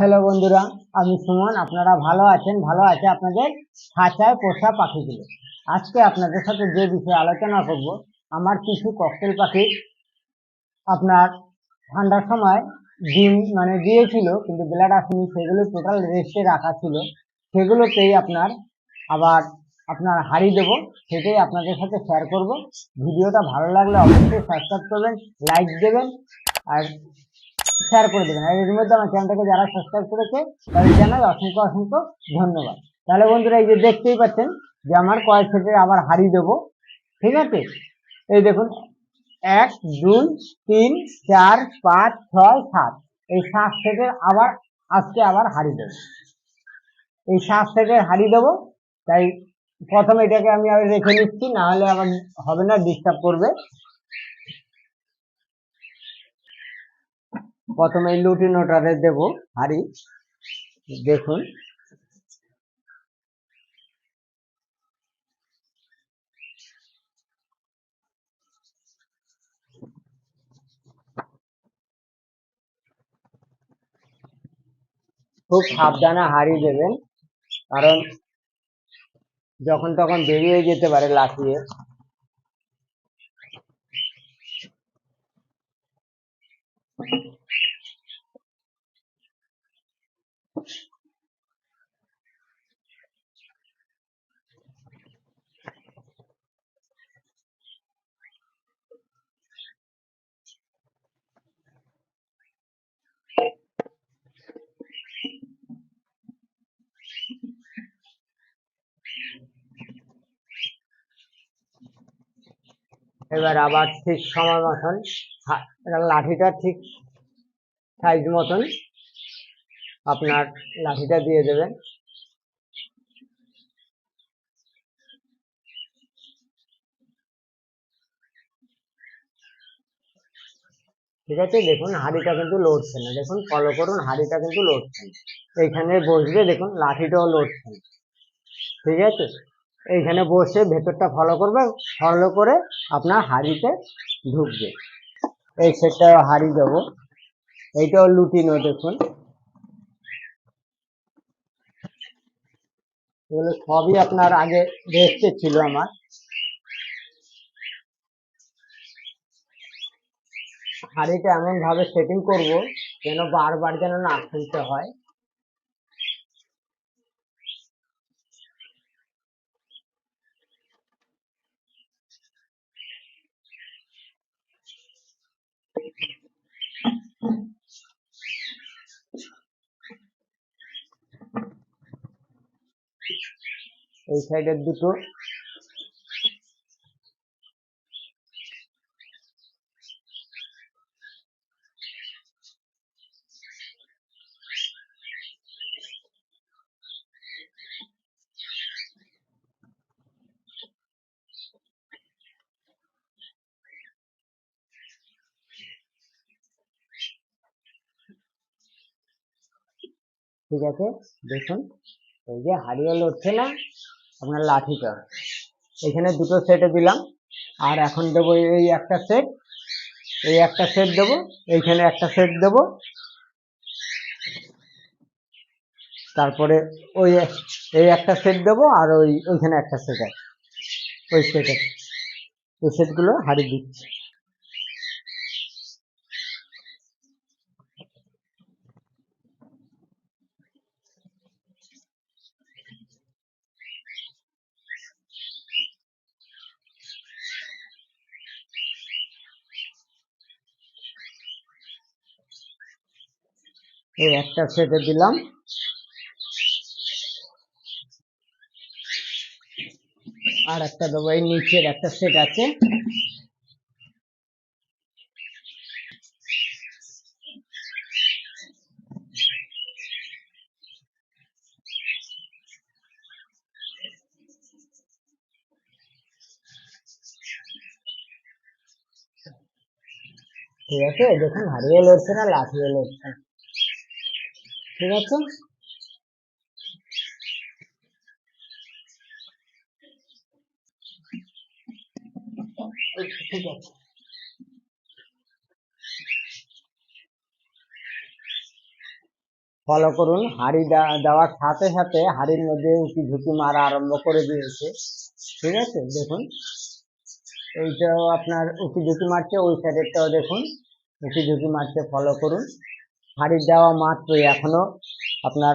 Hello বন্ধুরা, আমি সুমন। আপনারা ভালো আছেন? ভালো আছে আপনাদের? খাঁচায় পোষা পাখিগুলো। আজকে আপনাদের সাথে যে বিষয়ে আলোচনা করব, আমার কিছু ককটেল পাখি আপনার ঠান্ডার সময় ডিম মানে দিয়েছিল, কিন্তু ব্লাড আসেনি, সেগুলো টোটাল রেস্টে রাখা ছিল। সেগুলোতেই আপনার আবার আপনার হাড়ি দেবো, সেটাই আপনাদের সাথে শেয়ার করব। ভিডিওটা ভালো লাগলে অবশ্যই সাবস্ক্রাইব করবেন লাইক দেবেন, আর শেয়ার করে দেবেন। আর এর মধ্যে আমার চ্যানেলটাকে যারা সাবস্ক্রাইব করেছে, তাদের জানাই অসংখ্য অসংখ্য ধন্যবাদ। তাহলে বন্ধুরা, এই যে দেখতেই পাচ্ছেন যে আমার কয়েক সেটের আবার হাড়ি দেবো। ঠিক আছে? এই দেখুন, এক, দুই, তিন, চার, পাঁচ, ছয়, সাত। এই সাত সেটের আবার আজকে আবার হাড়ি দেবো। এই সাত সেটের হাড়ি দেবো। তাই প্রথমে এটাকে আমি আবার রেখে নিচ্ছি, নাহলে আবার হবে না ডিস্টার্ব করবে। প্রথমে এই লুটি নোটারে দেব, হাড়ি। দেখুন। খুব সাবধানে হাড়ি দেবেন, কারণ যখন তখন বেরিয়ে যেতে পারে লাফিয়ে। এবার আবার ঠিক সময় মতন লাঠিটা ঠিক সাইজ মতন আপনার লাঠিটা দিয়ে দেবেন। ঠিক আছে, দেখুন হাড়িটা কিন্তু লড়ছে না। দেখুন ফলো করুন, হাড়িটা কিন্তু লড়ছে না। এইখানে বসবে, দেখুন, লাঠিটাও লড়ছে না। ঠিক আছে? এইখানে বসে ভেতরটা ফলো করবে ফলো করে আপনার হাড়িতে ঢুকবে। এই সেটটা হাড়ি দেবো। এইটাও লুটিনো দেখুন। এগুলো সবই আপনার আগে রেস্টে ছিল আমার। হাড়িটা এমন ভাবে সেটিং করব, যেন বারবার যেন না খুলতে হয়। এই সাইডের দুটো। ঠিক আছে দেখুন এই যে হারিয়ে লড়ছে না আপনার লাঠিটা এখানে দুটো সেটে দিলাম, আর এখন দেবো এই একটা সেট এই একটা সেট দেবো, এইখানে একটা সেট দেবো। তারপরে ওই এই একটা সেট দেবো, আর ওই, ওইখানে একটা সেট আছে। ওই সেট ওই সেটগুলো হারিয়ে দিচ্ছি। এই একটা সেটে দিলাম আর একটা দেবো, এই নিচের একটা সেট আছে ঠিক আছে, দেখুন, হারিয়ে লড়ছে না লাঠিয়ে লড়ছে। ঠিক আছে ঠিক আছে। ফলো করুন, হাড়ি দেওয়া- দেওয়ার সাথে সাথে হাড়ির মধ্যে উঁকি ঝুঁকি মারা আরম্ভ করে দিয়েছে। ঠিক আছে, দেখুন। এইটাও আপনার উঁকি ঝুঁকি মারছে, ওই সাইডেরটাও দেখুন। উঁকি ঝুঁকি মারছে ফলো করুন। হাড়ি দেওয়া মাত্রই এখনও আপনার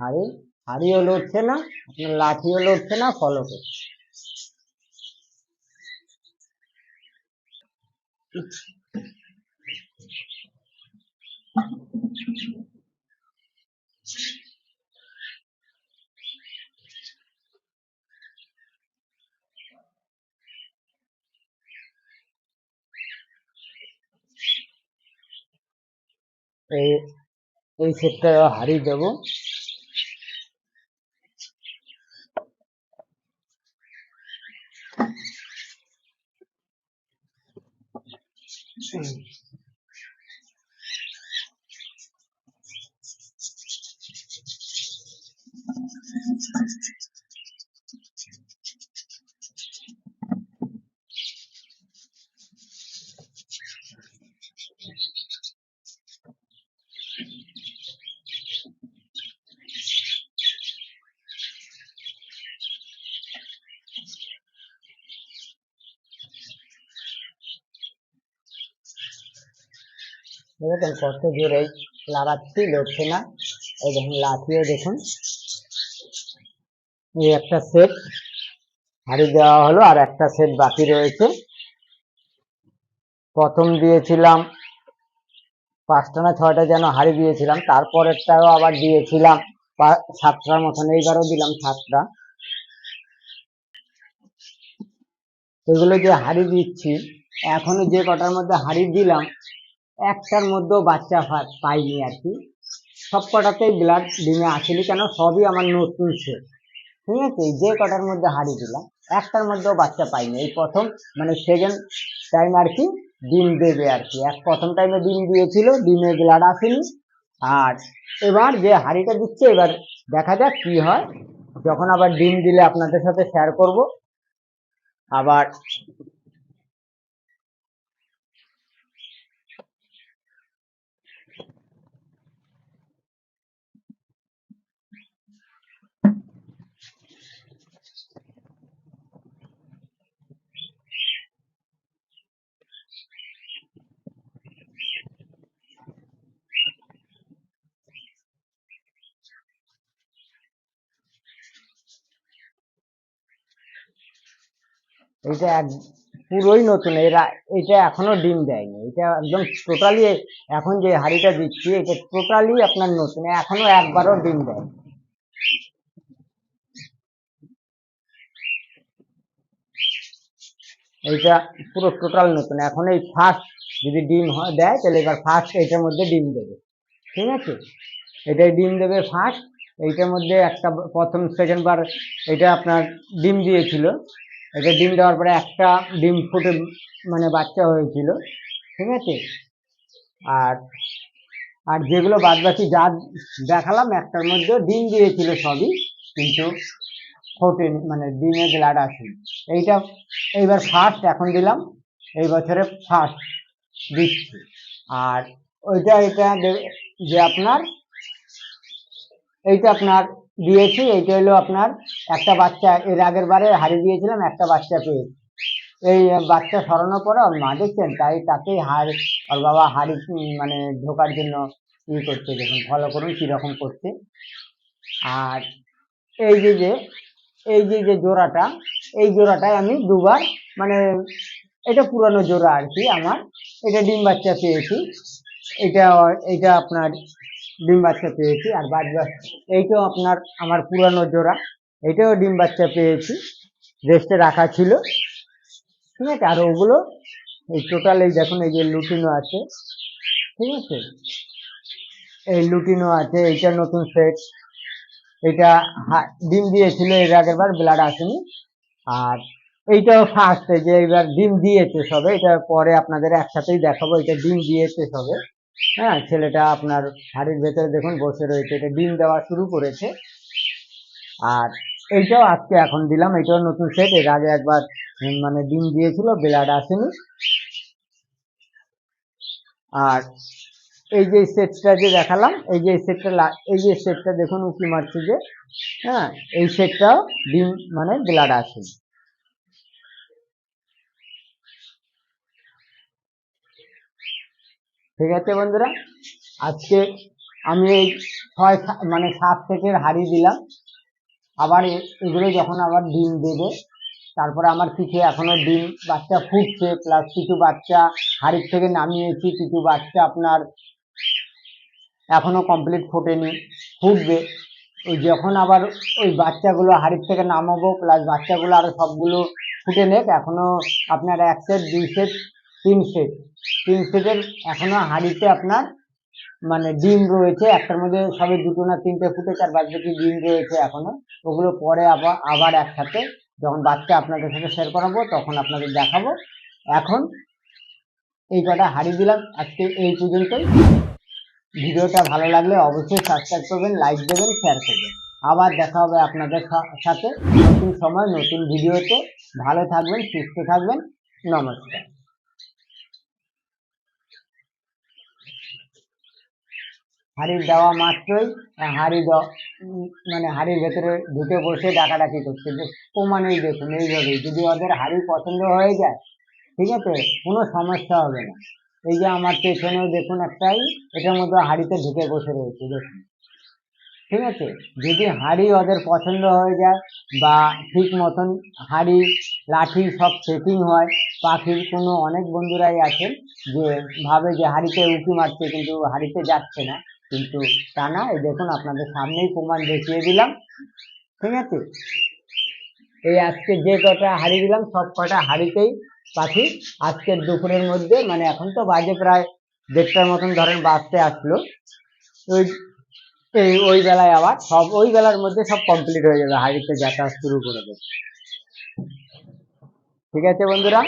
হাড়ি হাড়িও লড়ছে না আপনার লাঠিও লড়ছে না ফলো করছে। এই এই সেটটা হারিয়ে দেবো। Sim. দেখেছেন কত জোরে লাগাচ্ছি লড়ছে না। এই দেখুন লাঠিও দেখুন। এই একটা সেট হাড়ি দেওয়া হলো আর একটা সেট বাকি রয়েছে। প্রথম দিয়েছিলাম পাঁচটা না ছয়টা যেন হাড়ি দিয়েছিলাম, তারপরেরটাও আবার দিয়েছিলাম। সাতটার মতন, এইবারও দিলাম সাতটা। এগুলো যে হাড়ি দিচ্ছি, এখনও যে কটার মধ্যে হাড়ি দিলাম একটার মধ্যেও বাচ্চা পাইনি আর কি। সব কটাতেই ব্লাড ডিমে আসেনি, কেন সবই আমার নতুন সেট ঠিক আছে যে কটার মধ্যে হাড়ি দিলাম, একটার মধ্যেও বাচ্চা পাইনি। এই প্রথম মানে সেকেন্ড টাইম আর কি ডিম দেবে আর কি। এক প্রথম টাইমে ডিম দিয়েছিল, ডিমে ব্লাড আসেনি। আর এবার যে হাড়িটা দিচ্ছে, এবার দেখা যাক কি হয়। যখন আবার ডিম দিলে আপনাদের সাথে শেয়ার করব। আবার এটা এক পুরোই নতুন, এরা, এটা এখনও ডিম দেয়নি, এটা একদম টোটালি এখন যে হাড়িটা দিচ্ছি, এটা টোটালি আপনার নতুন, এখনও একবারও ডিম দেয়নি। এইটা পুরো টোটাল নতুন, এখন এই ফার্স্ট যদি ডিম হয়, দেয়, তাহলে এবার ফার্স্ট এইটার মধ্যে ডিম দেবে, ঠিক আছে? এটাই ডিম দেবে ফার্স্ট এইটার মধ্যে একটা প্রথম সেকেন্ড বার এটা আপনার ডিম দিয়েছিল। এটা ডিম দেওয়ার পরে একটা ডিম ফুটে মানে বাচ্চা হয়েছিল, ঠিক আছে? আর আর যেগুলো বাদ বাকি যা দেখালাম একটার মধ্যে ডিম দিয়েছিল সবই, কিন্তু ফোটেনি মানে ডিমে গ্লাড আসেনি এইটা এইবার ফার্স্ট এখন দিলাম, এই বছরে ফার্স্ট দিচ্ছি। আর ওইটা এটা যে আপনার, এইটা আপনার দিয়েছি, এইটা হলো আপনার একটা বাচ্চা এর আগের বারে হারিয়ে দিয়েছিলাম, একটা বাচ্চা পেয়েছি এই বাচ্চা সরানোর পরে ওর মা দেখছেন, তাই তাকেই হাড় ওর বাবা হাড়ি মানে ঢোকার জন্য ই করছে, দেখুন ফলো করুন কীরকম করছে। আর এই যে যে, এই যে যে জোড়াটা, এই জোড়াটায় আমি দুবার মানে এটা পুরানো জোড়া আর কি আমার, এটা ডিম বাচ্চা পেয়েছি। এটা এটা আপনার ডিম বাচ্চা পেয়েছি, আর বাদ এইটাও আপনার, আমার পুরানো জোড়া। এটাও ডিম বাচ্চা পেয়েছি। রেস্টে রাখা ছিল। ঠিক আছে? আর ওগুলো এই টোটাল এই দেখুন, এই যে লুটিনো আছে। ঠিক আছে? এই লুটিনো আছে, এইটা নতুন সেট এটা ডিম দিয়েছিল, এর আগের বার ব্লাড আসেনি। আর এইটাও ফার্স্ট যে এবার ডিম দিয়েছে সবে, এটা পরে আপনাদের একসাথেই দেখাবো, এটা ডিম দিয়েছে সবে। হ্যাঁ ছেলেটা আপনার হাড়ির ভেতরে দেখুন বসে রয়েছে, এটা ডিম দেওয়া শুরু করেছে। আর এইটাও আজকে এখন দিলাম, এটাও নতুন সেট এর আগে একবার মানে ডিম দিয়েছিল ব্লাড আসেনি। আর এই যে সেটটা যে দেখালাম, এই যে সেটটা এই যে সেটটা দেখুন, উঁকি মারছে যে হ্যাঁ এই সেটটাও ডিম মানে ব্লাড আসেনি। ঠিক আছে বন্ধুরা, আজকে আমি এই ছয় মানে সাত সেটের হাড়ি দিলাম। আবার এগুলো যখন আবার ডিম দেবে, তারপরে আমার পিঠে এখনও ডিম, বাচ্চা ফুটছে প্লাস কিছু বাচ্চা হাড়ির থেকে নামিয়েছি, কিছু বাচ্চা আপনার এখনও কমপ্লিট ফোটেনি, ফুটবে। ওই যখন আবার ওই বাচ্চাগুলো হাড়ির থেকে নামাবো প্লাস বাচ্চাগুলো আরও সবগুলো ফুটে নেক, এখনও আপনার এক সেট দুই সেট তিন সেট তিন সেটের এখনও হাড়িতে আপনার মানে ডিম রয়েছে, একটার মধ্যে সবে দুটো না তিনটে ফুটেছে, আর বাদ বাকি ডিম রয়েছে এখনও। ওগুলো পরে আবার আবার একসাথে যখন বাচ্চা আপনাদের সাথে শেয়ার করাবো, তখন আপনাদের দেখাবো। এখন এই কটা হারিয়ে দিলাম, আজকে এই পর্যন্তই। ভিডিওটা ভালো লাগলে অবশ্যই সাবস্ক্রাইব করবেন লাইক দেবেন শেয়ার করবেন। আবার দেখা হবে আপনাদের সাথে নতুন সময়, নতুন ভিডিওতে। ভালো থাকবেন, সুস্থ থাকবেন। নমস্কার। হাড়ি দেওয়া মাত্রই হাড়ি মানে হাড়ির ভেতরে ঢুকে বসে ডাকাডাকি করছে। যে প্রমাণেই দেখুন, এইভাবেই। যদি ওদের হাড়ি পছন্দ হয়ে যায়, ঠিক আছে, কোনো সমস্যা হবে না। এই যে আমার পেছনেও দেখুন একটাই, এটার মধ্যে হাড়িতে ঢুকে বসে রয়েছে, দেখুন। ঠিক আছে? যদি হাড়ি ওদের পছন্দ হয়ে যায়, বা ঠিক মতন হাড়ি, লাঠি সব সেটিং হয়, পাখির কোনো অনেক বন্ধুরাই আছেন, যে ভাবে যে হাড়িতে উঁকি মারছে, কিন্তু হাড়িতে যাচ্ছে না। কিন্তু তা না এই দেখুন আপনাদের সামনেই প্রমাণ দেখিয়ে দিলাম। ঠিক আছে? এই আজকে যে কটা হাড়ি দিলাম, সব কটা হাড়িতেই পাখি আজকের দুপুরের মধ্যে মানে এখন তো বাজে প্রায় দেড়টার মতন, ধরেন বাজতে আসলো। ওই, এই, ওই বেলায় আবার সব, ওই বেলার মধ্যে সব কমপ্লিট হয়ে যাবে, হাড়িতে যাতায়াত শুরু করে দেবে। ঠিক আছে বন্ধুরা?